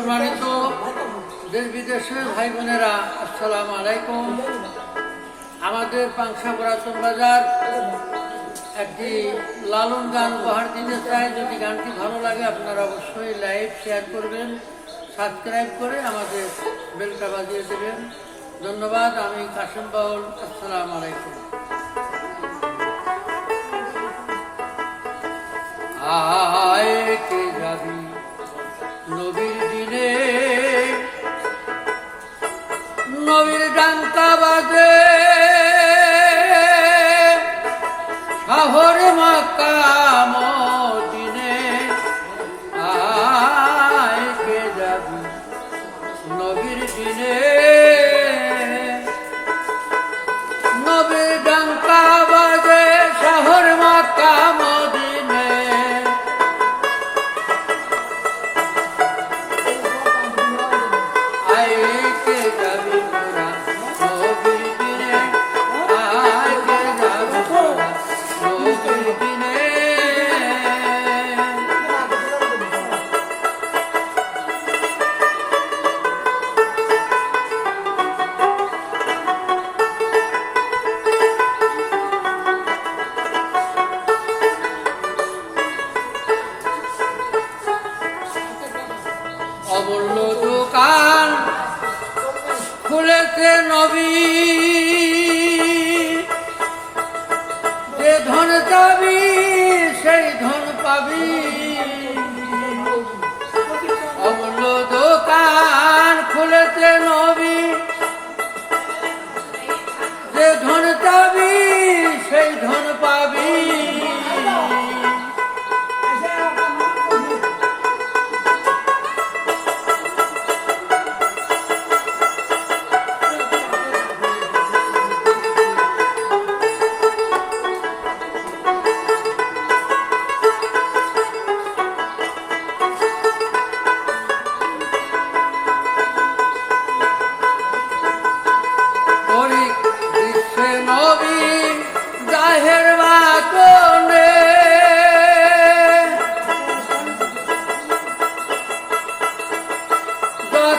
সম্মানিত দেশ বিদেশের ভাই বোনেরা, আসসালামু আলাইকুম। আমাদের পাংশা পুরাতন বাজার একটি লালন গান উপহার দিতে চাই। যদি গানটি ভালো লাগে, আপনারা অবশ্যই লাইভ শেয়ার করবেন, সাবস্ক্রাইব করে আমাদের বেলটা বাজিয়ে দেবেন। ধন্যবাদ, আমি কাশিম বাউল, আসসালামু আলাইকুম। আয় কে যাবি দিনে খুলেছে নবী। যে ধন চাবি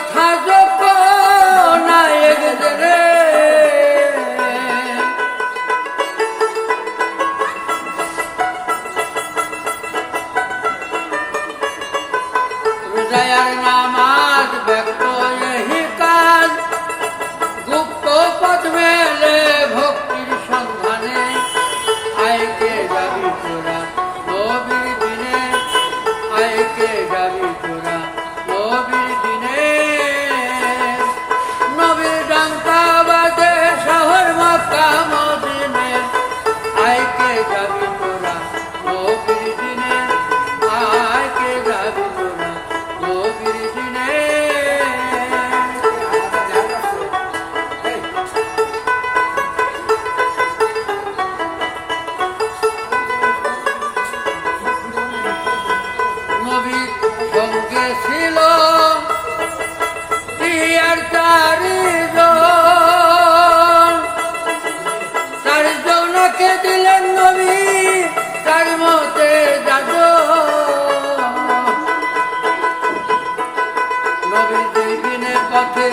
যথাযোগ্য ছিল আর চারিজন চারিজনকে দিলেন নবী তার মতে যাদ নবী দুই দিনের পথে